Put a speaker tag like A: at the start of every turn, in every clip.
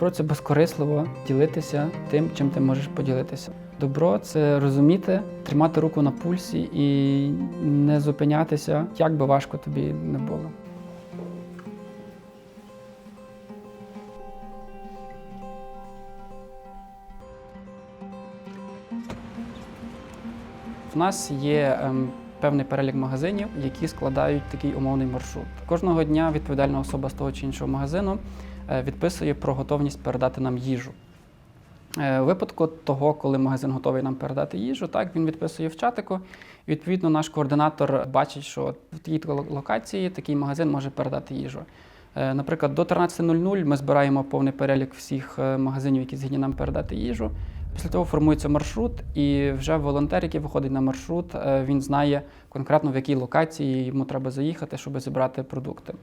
A: Добро це безкорисливо ділитися тим, чим ти можеш поділитися. Добро це розуміти, тримати руку на пульсі і не зупинятися, як би важко тобі не було. В нас є ем, певний перелік магазинів, які складають такий умовний маршрут. Кожного дня відповідальна особа з того чи іншого магазину відписує про готовність передати нам їжу. Е, У випадку того, коли магазин готовий нам передати їжу, так він відписує в чатику. І, відповідно, наш координатор бачить, що в тій локації такий магазин може передати їжу. Е, Наприклад, до 13.00 ми збираємо повний перелік всіх е, магазинів, які згідні нам передати їжу. Після того формується маршрут, і вже волонтер, який виходить на маршрут, е, він знає конкретно в якій локації йому треба заїхати, щоб зібрати продукти.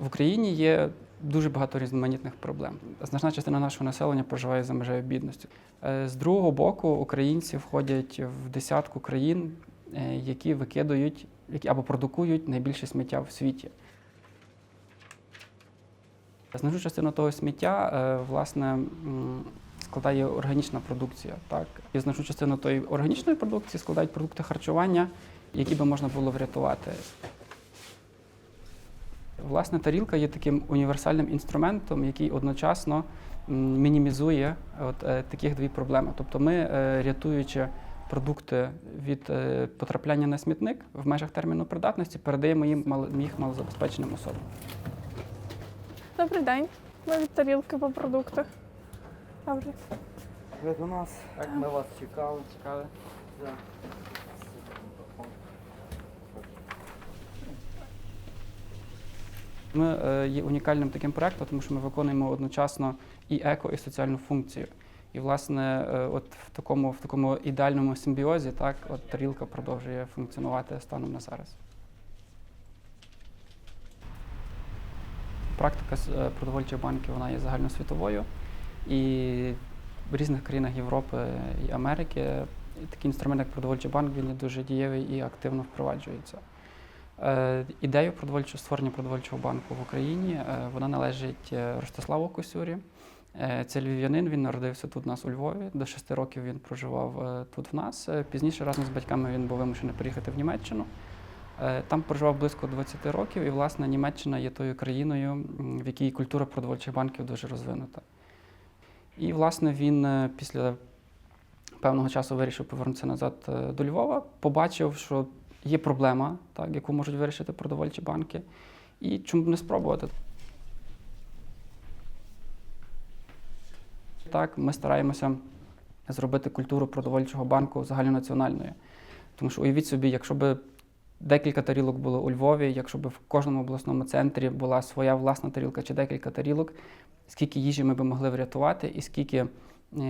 A: В Україні є дуже багато різноманітних проблем. Значна частина нашого населення проживає за межею бідності. Е, З другого боку, українці входять в десятку країн, е, які викидують які або продукують найбільше сміття в світі. Значну частину того сміття, е, власне, складає органічна продукція. Так? І значну частину тої органічної продукції складають продукти харчування, які би можна було врятувати. Власне, тарілка є таким універсальним інструментом, який одночасно мінімізує от, е, таких дві проблеми. Тобто ми, е, рятуючи продукти від е, потрапляння на смітник в межах терміну придатності, передаємо їм мал- їх малозабезпеченим особам.
B: Добрий день. Ми від тарілки по продуктах. Добре.
C: Ви до нас, ми вас чекали.
A: Чекали.
C: Да.
A: Ми е, є унікальним таким проектом, тому що ми виконуємо одночасно і еко, і соціальну функцію. І, власне, е, от в такому, в такому ідеальному симбіозі, так, от тарілка продовжує функціонувати станом на зараз. Практика е, продовольчої банки вона є загальносвітовою. І в різних країнах Європи і Америки такий інструмент, як продовольчий банк, він є дуже дієвий і активно впроваджується. Е, Ідею продовольчого створення продовольчого банку в Україні е, вона належить е, Ростиславу Косюрі. Це львів'янин, він народився тут у нас у Львові. До шести років він проживав тут в нас. Пізніше разом з батьками він був вимушений приїхати в Німеччину. Там проживав близько 20 років, і, власне, Німеччина є тою країною, в якій культура продовольчих банків дуже розвинута. І, власне, він після певного часу вирішив повернутися назад до Львова, побачив, що є проблема, так, яку можуть вирішити продовольчі банки, і чому б не спробувати. Так, ми стараємося зробити культуру продовольчого банку загальнонаціональною. Тому що уявіть собі, якщо б декілька тарілок було у Львові, якщо б в кожному обласному центрі була своя власна тарілка чи декілька тарілок, скільки їжі ми б могли врятувати, і скільки е,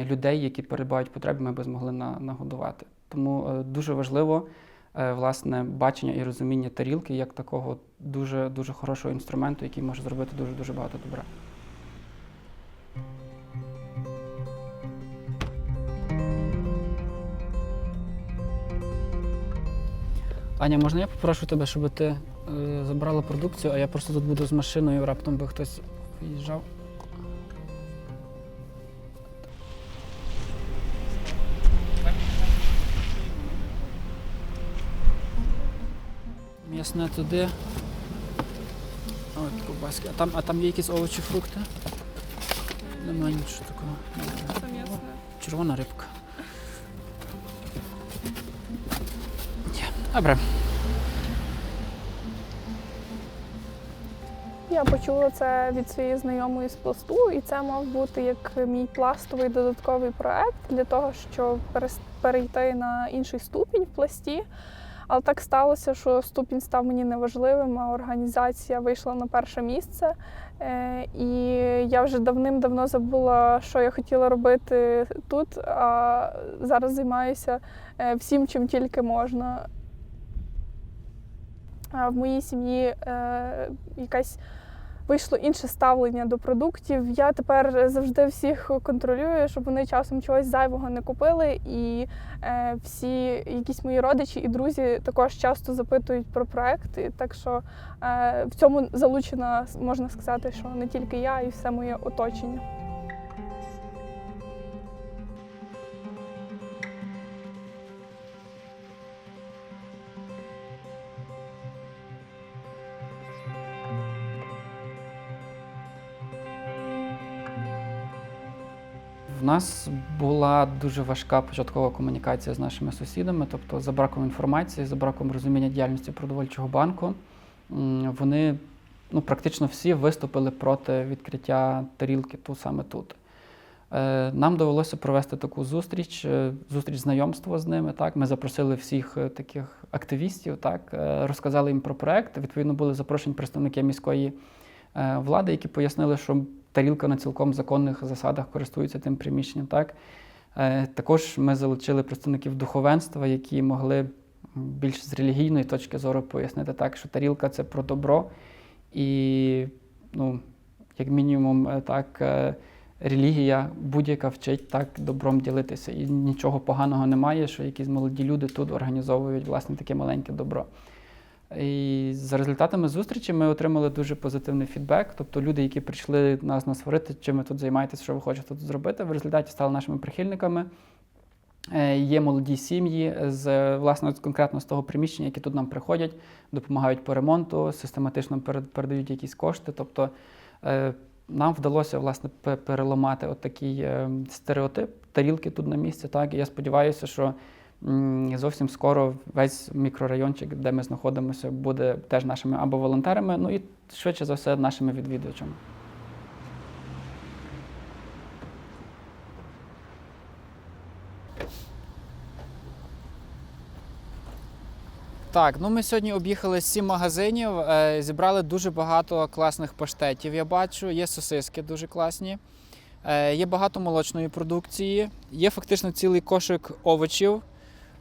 A: людей, які перебувають потреби, ми б змогли нагодувати. Тому е, дуже важливо власне бачення і розуміння тарілки як такого дуже дуже хорошого інструменту, який може зробити дуже дуже багато добра. Аня, можна я попрошу тебе, щоб ти е, забрала продукцію, а я просто тут буду з машиною, раптом би хтось виїжджав. М'ясне туди. От ковбаски. А там, а там є якісь овочі, фрукти? Немає нічого такого. Червона рибка. Добре.
B: Я почула це від своєї знайомої з пласту, і це мав бути як мій пластовий додатковий проект для того, щоб перейти на інший ступінь в пласті. Але так сталося, що ступінь став мені неважливим, а організація вийшла на перше місце. Е, І я вже давним-давно забула, що я хотіла робити тут, а зараз займаюся е, всім, чим тільки можна. В моїй сім'ї е, якась вийшло інше ставлення до продуктів. Я тепер завжди всіх контролюю, щоб вони часом чогось зайвого не купили. І е, всі якісь мої родичі і друзі також часто запитують про проект. Так що е, в цьому залучена, можна сказати, що не тільки я, і все моє оточення.
A: В нас була дуже важка початкова комунікація з нашими сусідами, тобто за браком інформації, за браком розуміння діяльності продовольчого банку. Вони ну, практично всі виступили проти відкриття тарілки тут саме тут. Е, Нам довелося провести таку зустріч, е, зустріч знайомства з ними. Так, ми запросили всіх е, таких активістів, так, розказали їм про проект. Відповідно, були запрошені представники міської влади, які пояснили, що тарілка на цілком законних засадах користується тим приміщенням. Так. Е, Також ми залучили представників духовенства, які могли більш з релігійної точки зору пояснити так, що тарілка це про добро. І, ну, як мінімум, е, так, е, релігія будь-яка вчить так добром ділитися. І нічого поганого немає, що якісь молоді люди тут організовують власне таке маленьке добро. І за результатами зустрічі ми отримали дуже позитивний фідбек. Тобто люди, які прийшли нас насварити, чим ви тут займаєтесь, що ви хочете тут зробити, в результаті стали нашими прихильниками. Е, Є молоді сім'ї з власне конкретно з того приміщення, які тут нам приходять, допомагають по ремонту, систематично перед- передають якісь кошти. Тобто е, нам вдалося власне переламати от такий е, стереотип тарілки тут на місці. Так і я сподіваюся, що зовсім скоро весь мікрорайончик, де ми знаходимося, буде теж нашими або волонтерами, ну і швидше за все нашими відвідувачами. Так, ну ми сьогодні об'їхали сім магазинів, е, зібрали дуже багато класних паштетів. Я бачу, є сосиски дуже класні, е, є багато молочної продукції, є фактично цілий кошик овочів.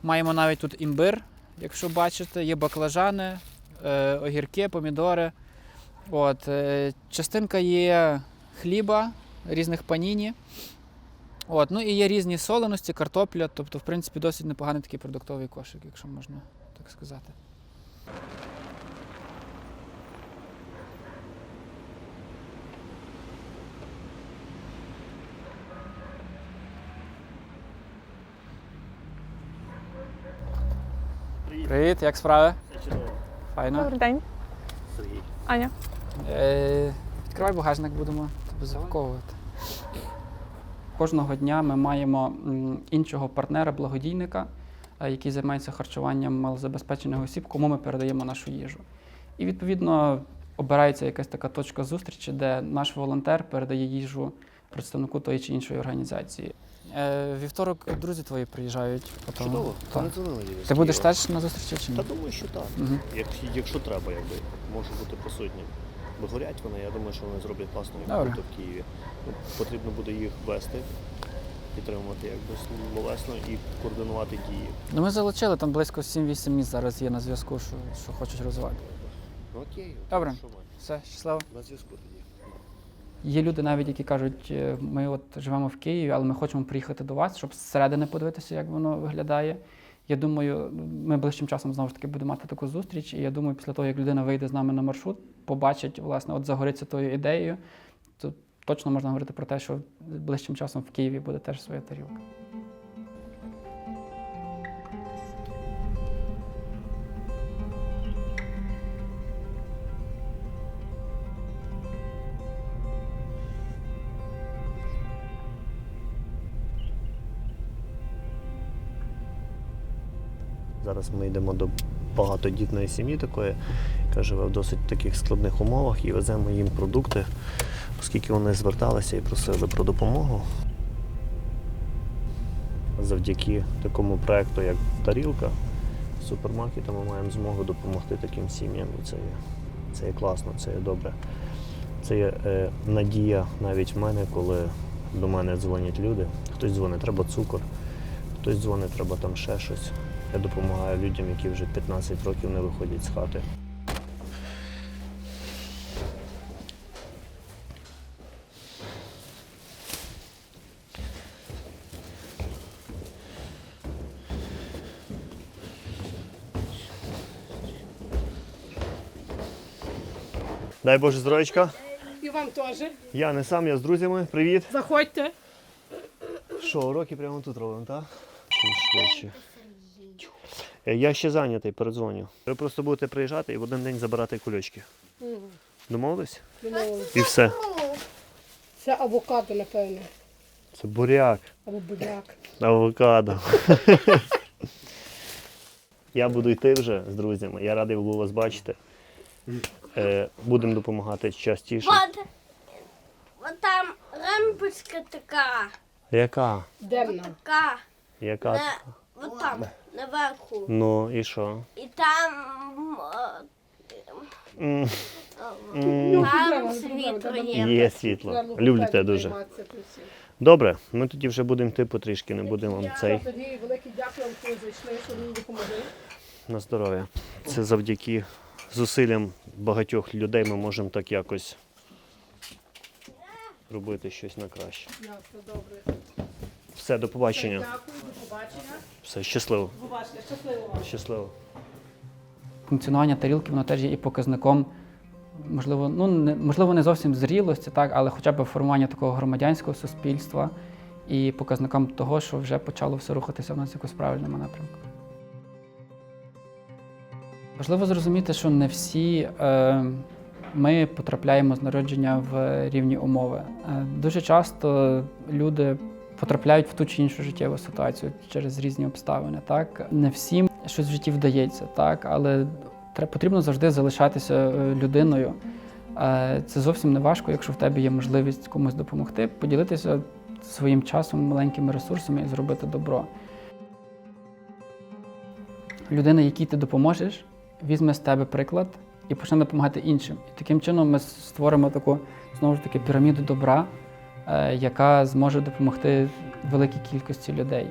A: Маємо навіть тут імбир, якщо бачите, є баклажани, е, огірки, помідори. От, е, частинка є хліба, різних паніні. От, ну і є різні соленості, картопля, тобто, в принципі, досить непоганий такий продуктовий кошик, якщо можна так сказати. Привіт, як справи? Файно.
B: Добрий день,
C: Сергій.
B: Аня.
A: Е, відкривай багажник, будемо тебе запаковувати. Кожного дня ми маємо іншого партнера, благодійника, е, який займається харчуванням малозабезпечених осіб, кому ми передаємо нашу їжу. І відповідно обирається якась така точка зустрічі, де наш волонтер передає їжу представнику тої чи іншої організації. Е, вівторок друзі твої приїжджають. Потім,
D: Чудово,
A: Так.
D: не дзвонили її з
A: Ти будеш теж на зустрічі чи ні?
D: Та думаю, що так.
A: Угу.
D: Як, якщо треба, якби можу бути присутнім. Вигорять вони, я думаю, що вони зроблять класну
A: Добре.
D: роботу в Києві. Ну, Потрібно буде їх вести, підтримувати якби словесно і координувати дії.
A: Ну ми залучили там близько 7-8 місць зараз є на зв'язку, що, що хочуть розвивати.
D: Ну окей,
A: Добре.
D: що ми?
A: Все, щасливо.
D: На зв'язку тоді.
A: Є люди навіть, які кажуть, е, ми от живемо в Києві, але ми хочемо приїхати до вас, щоб зсередини подивитися, як воно виглядає. Я думаю, ми ближчим часом знову ж таки будемо мати таку зустріч. І я думаю, після того, як людина вийде з нами на маршрут, побачить, власне, от загориться тою ідеєю, то точно можна говорити про те, що ближчим часом в Києві буде теж своя тарілка.
D: Зараз ми йдемо до багатодітної сім'ї такої, яка живе в досить таких складних умовах і веземо їм продукти, оскільки вони зверталися і просили про допомогу. Завдяки такому проекту, як Тарілка, супермаркету ми маємо змогу допомогти таким сім'ям. Це є, це є класно, це є добре. Це є е, надія навіть в мене, коли до мене дзвонять люди. Хтось дзвонить, треба цукор, хтось дзвонить, треба там ще щось. Я допомагаю людям, які вже 15 років не виходять з хати. Дай Боже здоровечка.
E: І вам теж.
D: Я не сам, я з друзями. Привіт.
E: Заходьте.
D: Що, уроки прямо тут робимо, так? Швидше. Е, Я ще зайнятий, передзвоню. Ви просто будете приїжджати і в один день забирати кульочки. Домовились?
E: Домовились.
D: І все.
E: Це авокадо, напевно.
D: Це буряк,
E: Або буряк.
D: авокадо. Я буду йти вже з друзями. Я радий був вас бачити. Е, будемо допомагати частіше.
F: Вот, вот там рампочка така,
D: Яка?
E: Демна.
F: така,
D: Яка?
F: на, вот там, наверху.
D: Ну і що?
F: І там,
D: М,
F: там світло є.
D: Є світло. Люблю тебе дуже. Добре, ми тоді вже будемо йти потрішки, не будемо вам цей
E: Тоді велике дякую вам, що ви зайшли, що мені допомогли.
D: на здоров'я. Це завдяки зусиллям багатьох людей ми можемо так якось робити щось на краще.
E: Ясно, добре.
D: Все, до побачення.
E: Дякую, до побачення.
D: Все, щасливо.
E: До побачення. Щасливо вам.
D: Щасливо.
A: Функціонування тарілки воно теж є і показником, можливо, ну не можливо, не зовсім зрілості, так, але хоча б формування такого громадянського суспільства і показником того, що вже почало все рухатися в нас в якось правильному напрямку. Важливо зрозуміти, що не всі е, ми потрапляємо з народження в рівні умови. Е, дуже часто люди потрапляють в ту чи іншу життєву ситуацію через різні обставини. Так не всім щось в житті вдається, так але потрібно завжди залишатися е, людиною. Е, Це зовсім не важко, якщо в тебе є можливість комусь допомогти, поділитися своїм часом, маленькими ресурсами і зробити добро. Людина, якій ти допоможеш, візьме з тебе приклад і почне допомагати іншим. І таким чином ми створимо таку знову ж таки піраміду добра, яка зможе допомогти великій кількості людей.